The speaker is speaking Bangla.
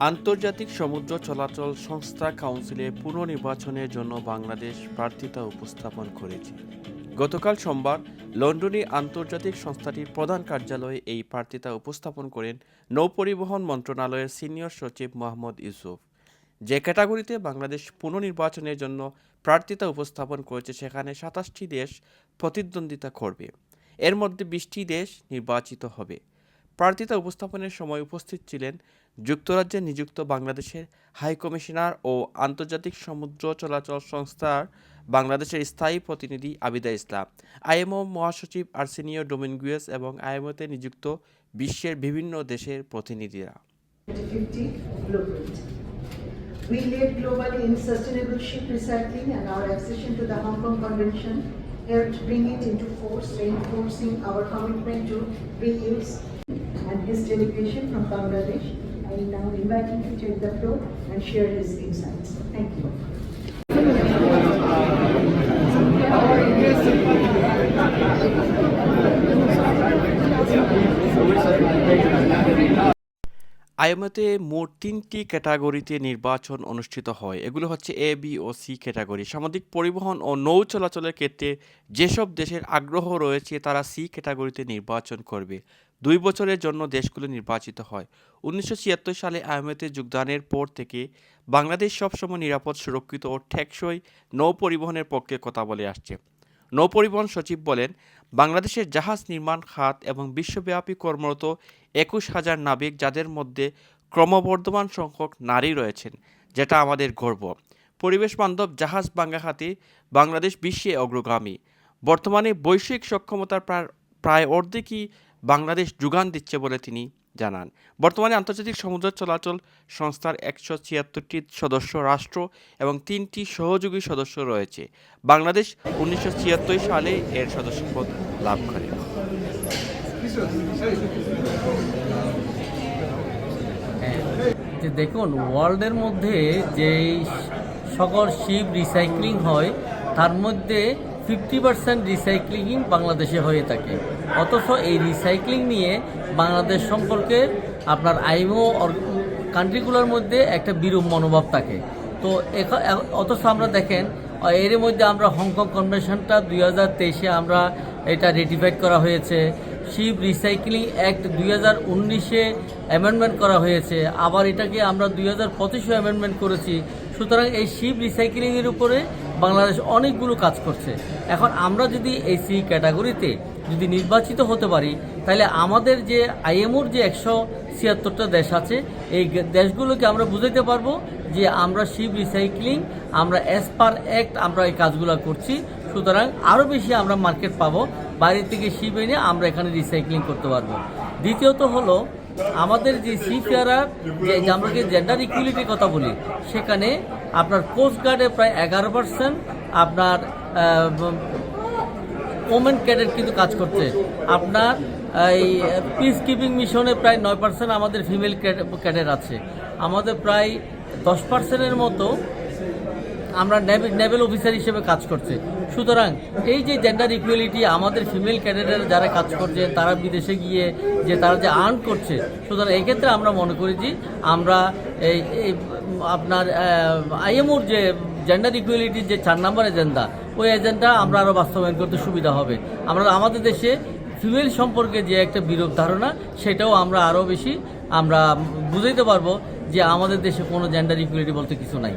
আন্তর্জাতিক সমুদ্র চলাচল সংস্থা কাউন্সিলে পুনর্নির্বাচনের জন্য বাংলাদেশ প্রার্থিতা উপস্থাপন করেছে। গতকাল সোমবার লন্ডনে আন্তর্জাতিক সংস্থাটির প্রধান কার্যালয়ে এই প্রার্থিতা উপস্থাপন করেন নৌপরিবহন মন্ত্রণালয়ের সিনিয়র সচিব মোহাম্মদ ইউসুফ। যে ক্যাটাগরিতে বাংলাদেশ পুনর্নির্বাচনের জন্য প্রার্থিতা উপস্থাপন করেছে, সেখানে সাতাশটি দেশ প্রতিদ্বন্দ্বিতা করবে। এর মধ্যে বিশটি দেশ নির্বাচিত হবে। প্রার্থিতা উপস্থাপনের সময় উপস্থিত ছিলেন যুক্তরাজ্যে নিযুক্ত বাংলাদেশের হাই কমিশনার ও আন্তর্জাতিক সমুদ্র চলাচল সংস্থার বাংলাদেশের স্থায়ী প্রতিনিধি আবিদা ইসলাম। আইএমও মহাসচিব আর্সেনিও ডোমিনগুয়েস এবং আইএমওতে নিযুক্ত বিশ্বের বিভিন্ন দেশের প্রতিনিধিরা। We live globally in sustainable ship recycling and our accession to the Hong Kong Convention helped bring it into force, reinforcing our commitment to reuse And his delegation from Bangladesh, I now invite him to take the floor and share his insights. Thank you. আইএমওতে মোট তিনটি ক্যাটাগরিতে নির্বাচন অনুষ্ঠিত হয় এগুলো হচ্ছে A B O C category সামাজিক পরিবহন ও নৌ চলাচলের ক্ষেত্রে যেসব দেশের আগ্রহ রয়েছে তারা সি ক্যাটাগরিতে নির্বাচন করবে দুই বছরের জন্য দেশগুলো নির্বাচিত হয়। উনিশশো ছিয়াত্তর সালে আইএমওতে যোগদানের পর থেকে বাংলাদেশ সবসময় নিরাপদ, সুরক্ষিত ও টেকসই নৌ পরিবহনের পক্ষে কথা বলে আসছে। নৌপরিবহন সচিব বলেন, বাংলাদেশের জাহাজ নির্মাণ, খাত এবং বিশ্বব্যাপী কর্মরত একুশ হাজার নাবিক যাদের মধ্যে ক্রমবর্ধমান সংখ্যক নারী রয়েছেন, যেটা আমাদের গর্ব। পরিবেশ বান্ধব জাহাজ বাঙ্গা খাতে বাংলাদেশ বিশ্বে অগ্রগামী। বর্তমানে বৈশ্বিক সক্ষমতার প্রায় অর্ধেকই বাংলাদেশ যোগান দিচ্ছে বলে তিনি জানান। বর্তমানে আন্তর্জাতিক সমুদ্র চলাচল সংস্থার একশো ছিয়াত্তরটি সদস্য রাষ্ট্র এবং তিনটি সহযোগী সদস্য রয়েছে। বাংলাদেশ উনিশশো ছিয়াত্তর সালে এর সদস্যপদ লাভ করে। যে দেখুন, ওয়ার্ল্ডের মধ্যে যেই সকল শিপ রিসাইক্লিং হয়, তার মধ্যে ফিফটি পার্সেন্ট রিসাইক্লিং বাংলাদেশে হয়ে থাকে। অথচ এই রিসাইক্লিং নিয়ে বাংলাদেশ সম্পর্কে আপনার আইমো কান্ট্রিগুলোর মধ্যে একটা বিরূপ মনোভাব থাকে। তো অথচ আমরা দেখেন, এর মধ্যে আমরা হংকং কনভেনশনটা দুই হাজার তেইশে আমরা এটা রেটিফাইড করা হয়েছে। শিপ রিসাইক্লিং অ্যাক্ট দুই হাজার উনিশে অ্যামেন্ডমেন্ট করা হয়েছে। আবার এটাকে আমরা দুই হাজার পঁচিশে অ্যামেন্ডমেন্ট করেছি। সুতরাং এই শিপ রিসাইক্লিংয়ের উপরে বাংলাদেশ অনেকগুলো কাজ করছে। এখন আমরা যদি এই সি ক্যাটাগরিতে যদি নির্বাচিত হতে পারি, তাহলে আমাদের যে আইএমওর যে একশো ছিয়াত্তরটা দেশ আছে, এই দেশগুলোকে আমরা বুঝাইতে পারব যে আমরা শিপ রিসাইক্লিং, আমরা অ্যাজ পার অ্যাক্ট আমরা এই কাজগুলো করছি। সুতরাং আরও বেশি আমরা মার্কেট পাবো। বাইরে থেকে শিপ এনে আমরা এখানে রিসাইক্লিং করতে পারব। দ্বিতীয়ত হলো আমাদের যে সি যে আমরা যে জেন্ডার ইকুয়ালিটির কথা বলি, সেখানে আপনার কোস্ট গার্ডে প্রায় এগারো পার্সেন্ট আপনার ওমেন ক্যাডেট কিন্তু কাজ করছে। আপনার এই পিস কিপিং মিশনে প্রায় নয় পার্সেন্ট আমাদের ফিমেল ক্যাডেট আছে। আমাদের প্রায় দশ পার্সেন্টের মতো আমরা নেভেল অফিসার হিসেবে কাজ করছে। সুতরাং এই যে জেন্ডার ইকুয়ালিটি আমাদের ফিমেল ক্যাডেটের যারা কাজ করছে, তারা বিদেশে গিয়ে যে তারা যে আর্ন করছে, সুতরাং এক্ষেত্রে আমরা মনে করি যে আমরা এই আপনার আইএমওর যে জেন্ডার ইকুয়ালিটির যে চার নম্বর এজেন্ডা ওই এজেন্ডা আমরা আরও বাস্তবায়ন করতে সুবিধা হবে। আমরা আমাদের দেশে ফিমেল সম্পর্কে যে একটা বিরূপ ধারণা, সেটাও আমরা আরও বেশি আমরা বুঝাইতে পারব। যে আমাদের দেশে কোনো জেন্ডার ইকুয়ালিটি বলতে কিছু নাই